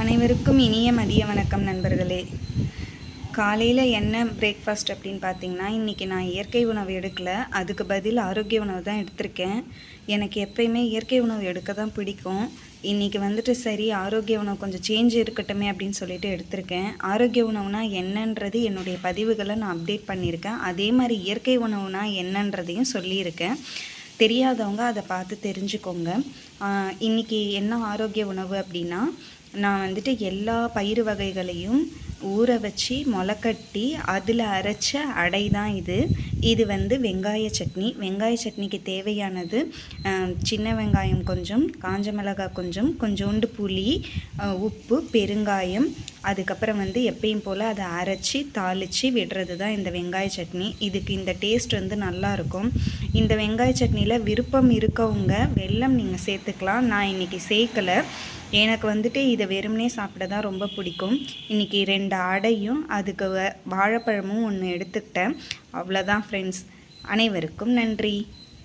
அனைவருக்கும் இனிய மதிய வணக்கம் நண்பர்களே. காலையில் என்ன பிரேக்ஃபாஸ்ட் அப்படின்னு பார்த்தீங்கன்னா இன்றைக்கி நான் இயற்கை உணவு எடுக்கல. அதுக்கு பதில் ஆரோக்கிய உணவு தான் எடுத்திருக்கேன். எனக்கு எப்பயுமே இயற்கை உணவு எடுக்க தான் பிடிக்கும். இன்றைக்கி வந்துட்டு சரி ஆரோக்கிய உணவு கொஞ்சம் சேஞ்ச் இருக்கட்டுமே அப்படின்னு சொல்லிட்டு எடுத்திருக்கேன். ஆரோக்கிய உணவுனா என்னன்றது என்னுடைய பதிவுகளை நான் அப்டேட் பண்ணியிருக்கேன். அதே மாதிரி இயற்கை உணவுனா என்னன்றதையும் சொல்லியிருக்கேன். தெரியாதவங்க அதை பார்த்து தெரிஞ்சுக்கோங்க. இன்றைக்கி இன்னைக்கு என்ன ஆரோக்கிய உணவு அப்படின்னா நான் வந்துட்டு எல்லா பயிறு வகைகளையும் ஊற வச்சு முளைக்கட்டி அதில் அரைச்ச அடை தான் இது. இது வந்து வெங்காய சட்னி. வெங்காய சட்னிக்கு தேவையானது சின்ன வெங்காயம் கொஞ்சம் காஞ்ச மிளகாய் கொஞ்சம் கொஞ்சோண்டு புளி உப்பு பெருங்காயம் அதுக்கப்புறம் வந்து எப்பயும் போல் அதை அரைச்சி தாளித்து விடுறது தான் இந்த வெங்காய சட்னி. இதுக்கு இந்த டேஸ்ட் வந்து நல்லாயிருக்கும் இந்த வெங்காய சட்னியில் விருப்பம் இருக்கவங்க வெல்லம் நீங்கள் சேர்த்துக்கலாம். நான் இன்றைக்கி சேர்க்கலை. எனக்கு வந்துட்டு இதை வெறுமனே சாப்பிட தான் ரொம்ப பிடிக்கும். இன்றைக்கி ரெண்டு அடையும் அதுக்கு வ- வாழைப்பழமும் ஒன்று எடுத்துக்கிட்டேன். அவ்வளோதான் ஃப்ரெண்ட்ஸ் அனைவருக்கும் நன்றி.